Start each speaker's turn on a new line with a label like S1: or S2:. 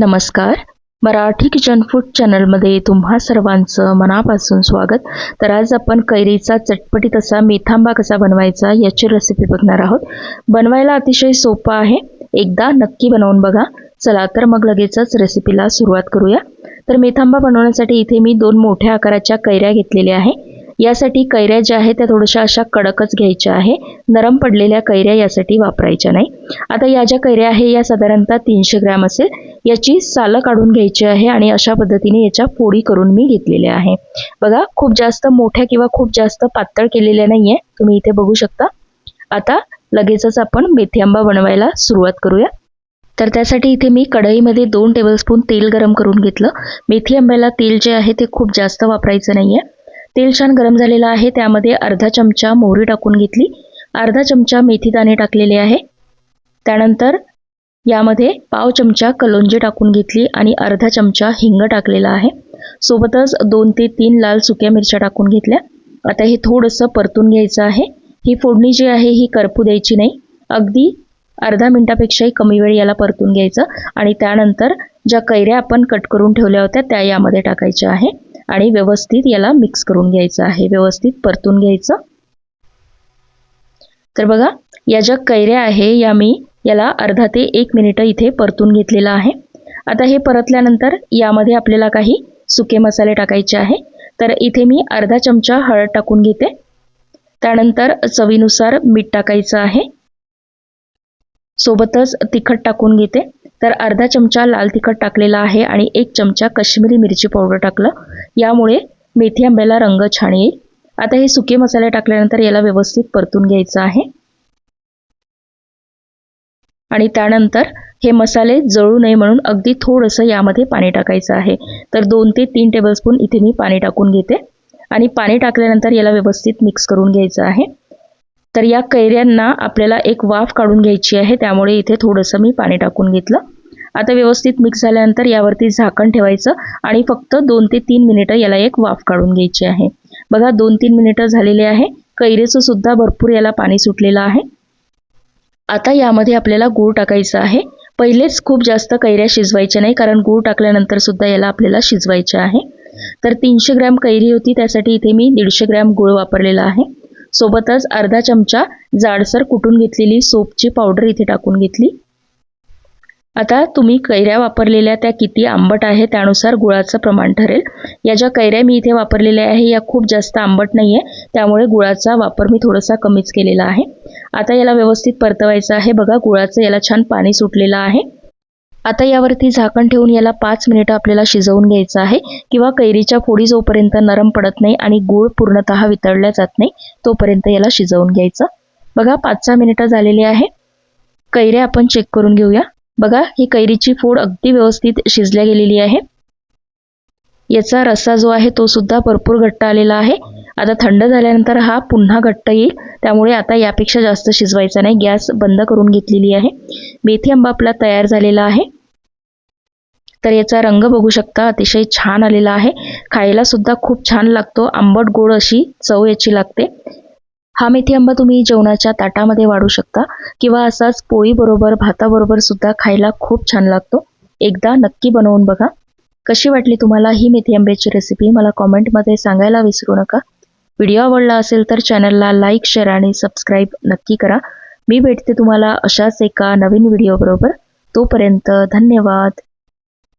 S1: नमस्कार. Marathi kitchen food चॅनलमध्ये तुम्हा सर्वांचं मनापासून स्वागत. तर आज आपण कैरीचा चटपटीत असा मेथांबा कसा बनवायचा याची रेसिपी बघणार आहोत. बनवायला अतिशय सोपा आहे. एकदा नक्की बनवून बघा. चला तर मग लगेचच रेसिपीला सुरुवात करूया. तर मेथांबा बनवण्यासाठी इथे मी दोन मोठ्या आकाराच्या कैऱ्या घेतलेल्या आहे. यासाठी कैऱ्या ज्या आहेत त्या थोड्याशा अशा कडकच घ्यायच्या आहे. नरम पडलेल्या कैऱ्या यासाठी वापरायच्या नाही. आता या ज्या कैऱ्या आहे या साधारणतः तीनशे ग्रॅम असेल. याची सालं काढून घ्यायची आहे आणि अशा पद्धतीने याच्या फोडी करून मी घेतलेल्या आहे. बघा खूप जास्त मोठ्या किंवा खूप जास्त पातळ केलेल्या नाही आहे तुम्ही इथे बघू शकता. आता लगेचच आपण मेथी आंबा बनवायला सुरुवात करूया. तर त्यासाठी इथे मी कढईमध्ये दोन टेबलस्पून तेल गरम करून घेतलं. मेथी आंब्याला तेल जे आहे ते खूप जास्त वापरायचं नाही आहे तेल छान गरम झालेलं आहे. त्यामध्ये अर्धा चमचा मोहरी टाकून घेतली. अर्धा चमचा मेथी दाणे टाकलेले आहे. त्यानंतर यामध्ये पाव चमचा कलोंजी टाकून घेतली आणि अर्धा चमचा हिंग टाकलेला आहे. सोबतच दोन ते तीन लाल सुक्या मिरच्या टाकून घेतल्या. आता हे थोडंसं परतून घ्यायचं आहे. ही फोडणी जी आहे ही करपू द्यायची नाही. अगदी अर्धा मिनटापेक्षाही कमी वेळ याला परतून घ्यायचं आणि त्यानंतर ज्या कैऱ्या आपण कट करून ठेवल्या होत्या त्या यामध्ये टाकायच्या आहे आणि व्यवस्थित याला मिक्स करून घ्यायचं आहे. व्यवस्थित परतून घ्यायचं. तर बघा या ज्या कैऱ्या आहे या मी याला अर्धा ते एक मिनिट इथे परतून घेतलेलं आहे. आता हे परतल्यानंतर यामध्ये आपल्याला काही सुके मसाले टाकायचे आहे. तर इथे मी अर्धा चमचा हळद टाकून घेते. त्यानंतर चवीनुसार मीठ टाकायचं आहे. सोबतच तिखट टाकून घेते. तर अर्धा चमचा लाल तिखट टाकलेला आहे आणि एक चमचा कश्मीरी मिरची पावडर टाकलं. यामुळे मेथी आंब्याला रंग छान येईल. आता हे सुके मसाले टाकल्यानंतर याला व्यवस्थित परतून घ्यायचं आहे. आणि त्यानंतर हे मसाले जळू नये म्हणून अगदी थोडंसं यामध्ये पाणी टाकायचं आहे. तर दोन ते तीन टेबलस्पून इथे मी पाणी टाकून घेते. आणि पाणी टाकल्यानंतर याला व्यवस्थित मिक्स करून घ्यायचं आहे. तर या कैऱ्यांना आपल्याला एक वाफ काढून घ्यायची आहे. त्यामुळे इथे थोडंसं मी पाणी टाकून घेतलं. आता व्यवस्थित मिक्स झाल्यानंतर यावरती झाकण ठेवायचं आणि फक्त दोन ते तीन मिनिटं याला एक वाफ काढून घ्यायची आहे. बघा दोन तीन मिनिटं झालेली आहे. कैरेचं सुद्धा भरपूर याला पाणी सुटलेलं आहे. आता यामध्ये आपल्याला गूळ टाकायचं आहे. पहिलेच खूप जास्त कैऱ्या शिजवायच्या नाही कारण गूळ टाकल्यानंतर सुद्धा याला आपल्याला शिजवायचे आहे. तर तीनशे ग्रॅम कैरी होती त्यासाठी इथे मी दीडशे ग्रॅम गूळ वापरलेला आहे. सोबतच अर्धा चमचा जाडसर कुटून घेतलेली सोपची पावडर इथे टाकून घेतली. आता तुम्ही कैऱ्या वापरलेल्या त्या किती आंबट आहे त्यानुसार गुळाचं प्रमाण ठरेल. या ज्या कैऱ्या मी इथे वापरलेल्या आहे या खूप जास्त आंबट नाही आहे त्यामुळे गुळाचा वापर मी थोडासा कमीच केलेला आहे. आता याला व्यवस्थित परतवायचं आहे. बघा गुळाचं याला छान पाणी सुटलेलं आहे. आता यावरती झाकण ठेवून याला पाच मिनिटं आपल्याला शिजवून घ्यायचं आहे किंवा कैरीच्या फोडी जोपर्यंत नरम पडत नाही आणि गूळ पूर्णतः वितळल्या जात नाही तोपर्यंत याला शिजवून घ्यायचं. बघा पाच सहा मिनिटं झालेली आहे. कैऱ्या आपण चेक करून घेऊया. बघा ही कैरीची फोड अगदी व्यवस्थित शिजल्या गेलेली आहे. याचा रस्सा जो आहे तो सुद्धा भरपूर घट्ट आलेला आहे. आता थंड झाल्यानंतर हा पुन्हा घट्ट येईल. त्यामुळे आता यापेक्षा जास्त शिजवायचा नाही. गॅस बंद करून घेतलेली आहे. मेथी आंबा आपला तयार झालेला आहे. तर याचा रंग बघू शकता. अतिशय छान आलेला आहे. खायला सुद्धा खूप छान लागतो. आंबट गोड अशी चव याची लागते. हा मेथी आंबा तुम्ही जेवणाच्या ताटामध्ये वाढू शकता. किंवा असाच पोळीबरोबर भाताबरोबर सुद्धा खायला खूप छान लागतो. एकदा नक्की बनवून बघा. कशी वाटली तुम्हाला ही मेथी आंब्याची रेसिपी मला कॉमेंटमध्ये सांगायला विसरू नका. व्हिडिओ आवडला असेल तर चॅनलला लाईक शेअर आणि सबस्क्राईब नक्की करा. मी भेटते तुम्हाला अशाच एका नवीन व्हिडिओबरोबर तोपर्यंत धन्यवाद.